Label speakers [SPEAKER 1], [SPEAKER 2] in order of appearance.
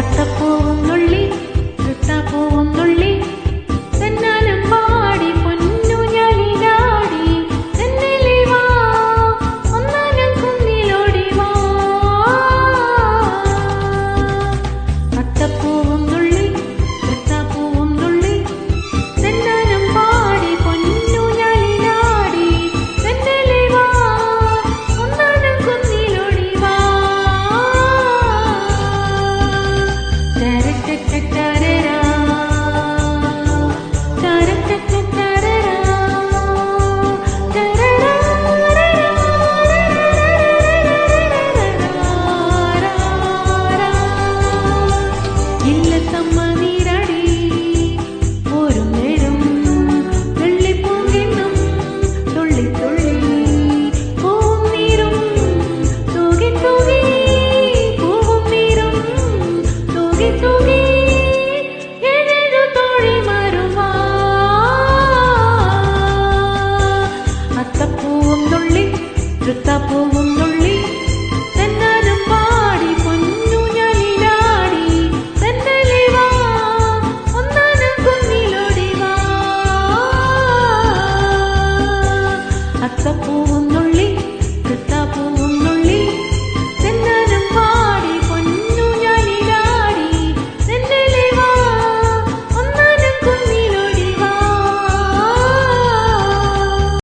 [SPEAKER 1] கத்தப்போகும் நொள்ளி பூவும் துள்ளி திருத்தா பூவும்